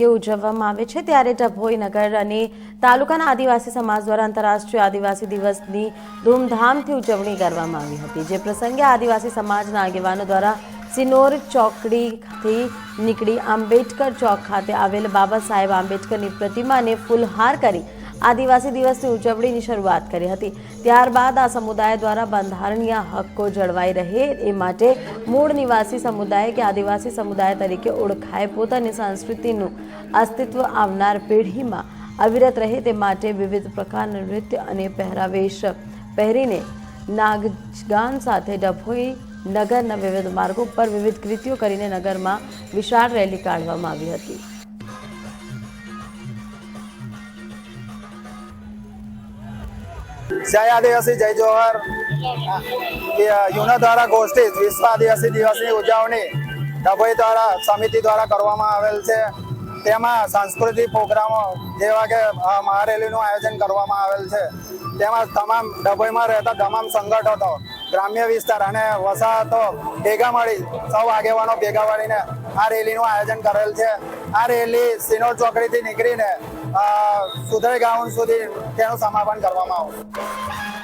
તરીકે ઉજવવામાં આવે છે ત્યારે ડભોઈ નગર અને તાલુકાના આદિવાસી સમાજ દ્વારા આંતરરાષ્ટ્રીય આદિવાસી દિવસની ધૂમધામથી ઉજવણી કરવામાં આવી હતી. જે પ્રસંગે આદિવાસી સમાજના આગેવાનો દ્વારા સિનોર ચોકડીથી નીકળી આંબેડકર ચોક ખાતે આવેલ બાબા સાહેબ આંબેડકરની પ્રતિમાને ફૂલહાર કરી આદિવાસી દિવસની ઉજવણીની શરૂઆત કરી હતી. ત્યારબાદ આ સમુદાય દ્વારા બંધારણીય હક્કો જળવાઈ રહે એ માટે મૂળ નિવાસી સમુદાય કે આદિવાસી સમુદાય તરીકે ઓળખાય. પોતાની સંસ્કૃતિનું અસ્તિત્વ આવનાર પેઢીમાં અવિરત રહે તે માટે વિવિધ પ્રકારના નૃત્ય અને પહેરાવેશ પહેરીને નાગગાન સાથે ડભોઈ નગરના વિવિધ માર્ગો પર વિવિધ કૃતિઓ કરીને નગરમાં વિશાળ રેલી કાઢવામાં આવી હતી. જય આદિવાસી, જય જોહર. યુના ગોષ્ઠી વિશ્વ આદિવાસી દિવસની ઉજવણી ડભોઈ દ્વારા સમિતિ દ્વારા કરવામાં આવેલ છે. તેમાં સાંસ્કૃતિક પ્રોગ્રામો જેવા કે મહારેલીનું આયોજન કરવામાં આવેલ છે. તેમાં તમામ, ડભોઈમાં રહેતા તમામ સંગઠનો, ગ્રામ્ય વિસ્તાર અને વસાહતો ભેગા મળી સૌ આગેવાનો ભેગા મળીને આ રેલીનું આયોજન કરેલ છે. આ રેલી સિનોર ચોકડીથી નીકળીને સુધર ગાઉન સુધી તેનું સમાપન કરવામાં આવશે.